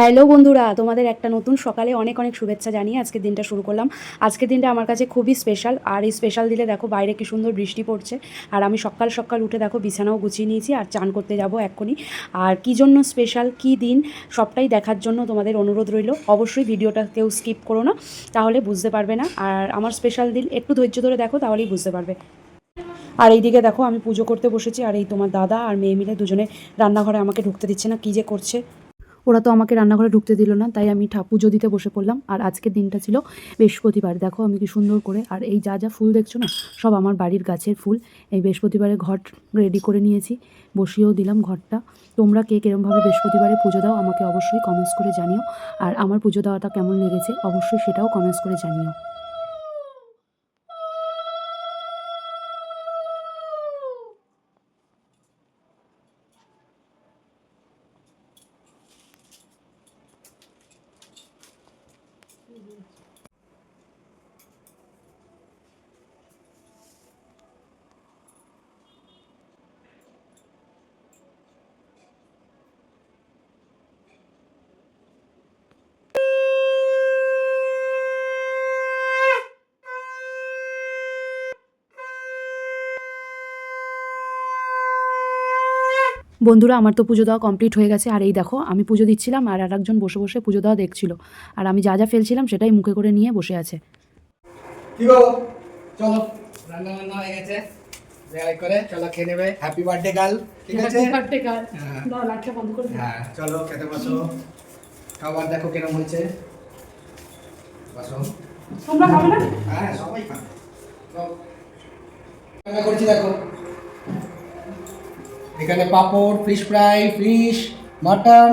Hello বন্ধুরা, তোমাদের একটা নতুন সকালে অনেক অনেক শুভেচ্ছা জানিয়ে আজকের দিনটা শুরু করলাম। আজকের দিনটা আমার কাছে খুবই স্পেশাল আর এই স্পেশাল দিলে দেখো বাইরে কি সুন্দর বৃষ্টি পড়ছে। আর আমি সকাল সকাল উঠে দেখো বিছানাও গুছিয়ে নিয়েছি আর চান করতে যাব এক্ষুনি। আর কী জন্য স্পেশাল কী দিন, সবটাই দেখার জন্য তোমাদের অনুরোধ রইল। অবশ্যই ভিডিওটা কেউ স্কিপ করো না, তাহলে বুঝতে পারবে না। আর আমার স্পেশাল দিন, একটু ধৈর্য ধরে দেখো, তাহলেই বুঝতে পারবে। আর এইদিকে দেখো আমি পুজো করতে বসেছি, আর এই তোমার দাদা আর মেয়ে মিলে দুজনে রান্নাঘরে আমাকে ঢুকতে দিচ্ছে না, কী যে করছে। ওরা তো আমাকে রান্নাঘরে ঢুকতে দিল না, তাই আমি ঠা, পুজো দিতে বসে পড়লাম। আর আজকের দিনটা ছিল বৃহস্পতিবার। দেখো আমি কি সুন্দর করে, আর এই যা যা ফুল দেখছ না, সব আমার বাড়ির গাছের ফুল। এই বৃহস্পতিবারে ঘট রেডি করে নিয়েছি, বসিয়েও দিলাম ঘরটা তোমরা কে কেরমভাবে বৃহস্পতিবারে পুজো দাও আমাকে অবশ্যই কমেন্টস করে জানিও। আর আমার পুজো দেওয়াটা কেমন লেগেছে, অবশ্যই সেটাও কমেন্টস করে জানিও। বন্ধুরা আমার তো পুজো দেওয়া কমপ্লিট হয়ে গেছে। আর এই দেখো আমি পুজো দিচ্ছিলাম আর আর একজন বসে বসে পুজো দেওয়া দেখছিল। আর আমি যা যা ফেলছিলাম সেটাই মুখে করে নিয়ে বসে আছে। কি গো? চলো রান্না বান্না হয়ে গেছে। করে চলো খেয়ে নেবে। হ্যাপি বার্থডে গার্ল ঠিক আছে? হ্যাঁ। হ্যাঁ চলো খেতে বসো। খাবার দেখো কিরম হয়েছে। বসো। তোমরা খাবে না? হ্যাঁ সবাই খাবে। রান্না করছি দেখো। এখানে papad fish fry fish mutton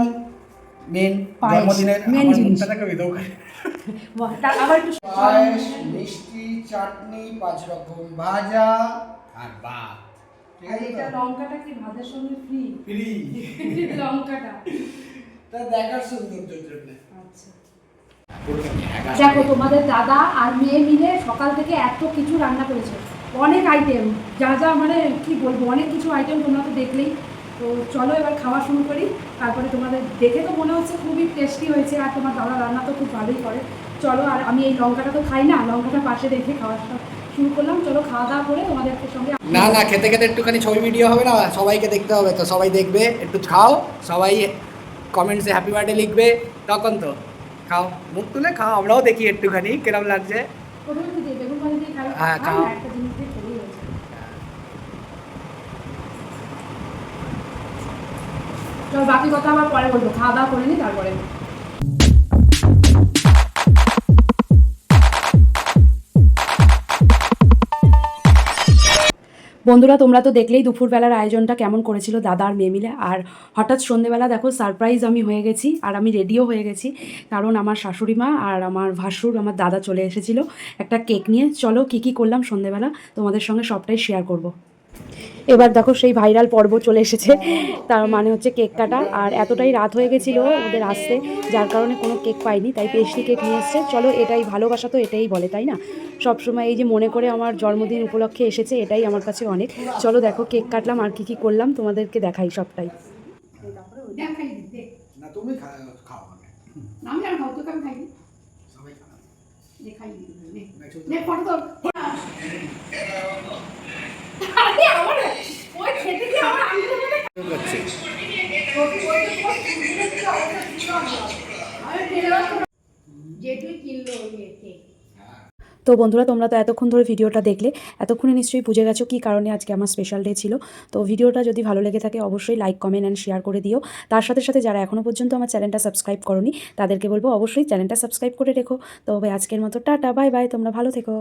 main জন্মদিনের main আমার জিনিস। মুখটা দেখো এই আবার একটু পায়েস মিষ্টি চাটনি পাঁচ রকম ভাজা আর ভাত। লঙ্কাটা কি ভাতের সঙ্গে ফ্রি ফ্রি লঙ্কাটা। তা দেখার সৌন্দর্যের জন্য। আচ্ছা। দেখো তোমাদের দাদা আর মেয়ে মিলে সকাল থেকে এত কিছু রান্না করেছে। অনেক আইটেম যা যা মানে কি বলব অনেক কিছু আইটেম তোমরা তো দেখলেই। তো চলো এবার খাওয়া শুরু করি তারপরে তোমাদের দেখে তো মনে হচ্ছে খুবই টেস্টি হয়েছে আর তোমার দাদা রান্না তো খুব ভালোই করে। চলো আর আমি এই লঙ্কাটা তো খাই না লঙ্কাটা পাশে রেখে খাওয়া শুরু করলাম। চলো খাওয়া দাওয়া করে তোমাদের সঙ্গে না না খেতে খেতে একটুখানি ছবি ভিডিও হবে না সবাইকে দেখতে হবে তো সবাই দেখবে একটু খাও সবাই কমেন্টসে হ্যাপি বার্থডে লিখবে তখন তো খাও। মুখ তুলে খাও আমরাও দেখি একটুখানি কেরম লাগছে। হ্যাঁ, খাও। না, একটা জিনিস দিয়ে খেলেই হয়েছে চল বাকি কথা আবার পরে বলব। খাওয়া দাওয়া করে নি, তারপরে। বন্ধুরা, তোমরা তো দেখলেই দুপুরবেলার আয়োজনটা কেমন করেছিল দাদা আর মেয়ে মিলে। আর হঠাৎ সন্ধেবেলা দেখো সারপ্রাইজ আমি হয়ে গেছি, আর আমি রেডিও হয়ে গেছি। কারণ আমার শাশুড়ি মা আর আমার ভাসুর, আমার দাদা চলে এসেছিল একটা কেক নিয়ে। চলো কি কি করলাম সন্ধেবেলা, তোমাদের সঙ্গে সবটাই শেয়ার করব। এবার দেখো সেই ভাইরাল পর্ব চলে এসেছে। তার মানে হচ্ছে কেক কাটা। আর এতটাই রাত হয়ে গেছিল ওদের আসতে যার কারণে কোনো কেক পাইনি তাই পেস্ট্রি কেক নিয়ে এসছে। চলো এটাই ভালোবাসা তো এটাই বলে তাই না? সবসময় এই যে মনে করে আমার জন্মদিন উপলক্ষে এসেছে এটাই আমার কাছে অনেক। চলো দেখো কেক কাটলাম আর কি কি করলাম তোমাদেরকে দেখাই সবটাই। না তুমি খাও আমি আর খাও তোকে আমি খাই সবাই খাও খাই দেখছ নে ফটো তোল আরে আমার ওই খেতে কি আমার আঙুলের তো বন্ধুরা তোমরা তো এতক্ষণ ধরে ভিডিওটা দেখলে এতক্ষণে নিশ্চয়ই বুঝে গেছো কী কারণে আজকে আমার স্পেশাল ডে ছিল। তো ভিডিওটা যদি ভালো লেগে থাকে অবশ্যই লাইক কমেন্ট অ্যান্ড শেয়ার করে দিও। তার সাথে সাথে যারা এখনও পর্যন্ত আমার চ্যানেলটা সাবস্ক্রাইব করনি তাদেরকে বলব অবশ্যই চ্যানেলটা সাবস্ক্রাইব করে রেখো। তো ভাই আজকের মতো টাটা বাই বাই তোমরা ভালো থেকো।